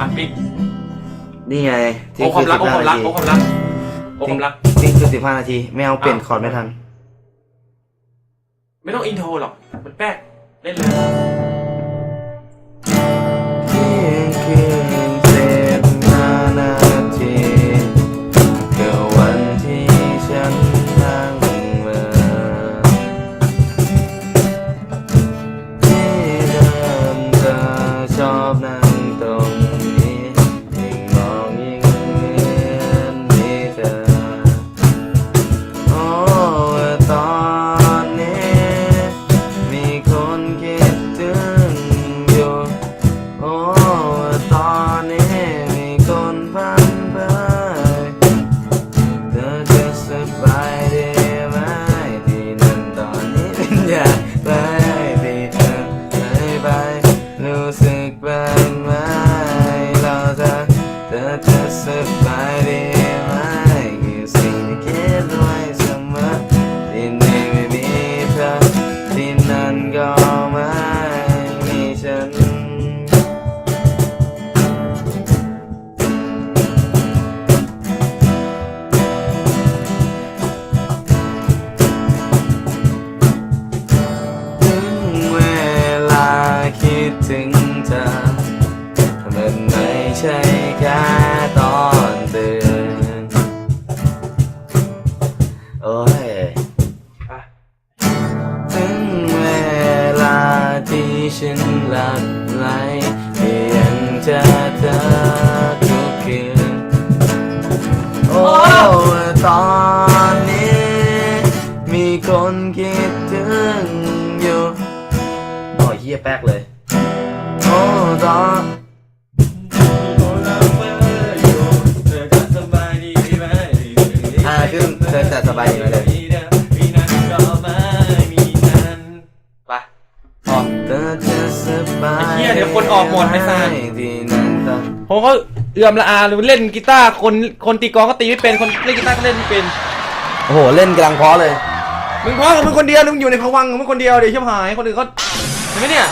อะปิดนี่ไงโอ้ความรักโอ้ความรัก15โอ้ความรักโอ้ความรัก ทิ้งคือสิบห้านาที ไม่เอาเปลี่ยนคอร์ดไม่ทัน ไม่ต้องอินโทรหรอก มันแป๊กเล่นเลย ดถึงเธอมันไม่ใช่แค่ตอนตื่นโอ้ยถึงเวลาที่ฉันหลับไหลเพียงจะเธอทุกคืนโอ้ตอนนี้ มีคนคิดถึงอยู่โอ้ยเฮียแป๊กเลย อ้ออ่าขึ้นเธอจะสบายดีไหมเลยไปออกเธอจะสบายไอ้เหี้ยเดี๋ยวคนออกหมดไอ้สัสที่นั่นตอนผมก็เอื้อมละอาหรือเล่นกีตาร์คนคนตีกลองก็ตีไม่เป็นคนเล่นกีตาร์ก็เล่นไม่เป็น โอ้โห เล่นกำลังเพอเลย มึงพราะกับมึงคนเดียวมึงอยู่ในภวังค์ของมึงคนเดียวเดี๋ยวชิบหายคนอื่นเขาเห็นไหมเนี่ย